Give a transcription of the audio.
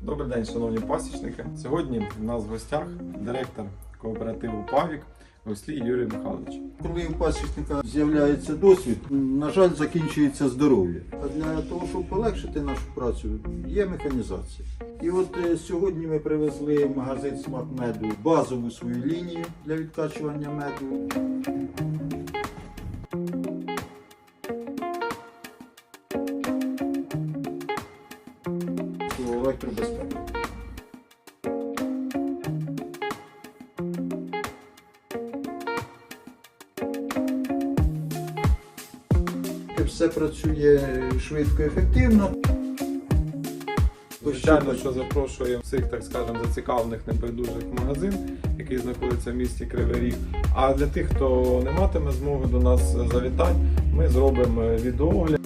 Добрий день, шановні пасічники. Сьогодні в нас в гостях директор кооперативу Павік Ослій Юрій Михайлович. Коли у пасічника з'являється досвід, на жаль, закінчується здоров'я. А для того, щоб полегшити нашу працю, є механізація. І от е, сьогодні ми привезли в магазин смак меду базову свою лінію для відкачування меду. Електробезпека. Все працює швидко, ефективно. Звичайно, що запрошуємо всіх, так скажемо, зацікавлених небайдужих магазин, який знаходиться в місті Кривий Ріг. А для тих, хто не матиме змоги до нас завітати, ми зробимо відеоогляд.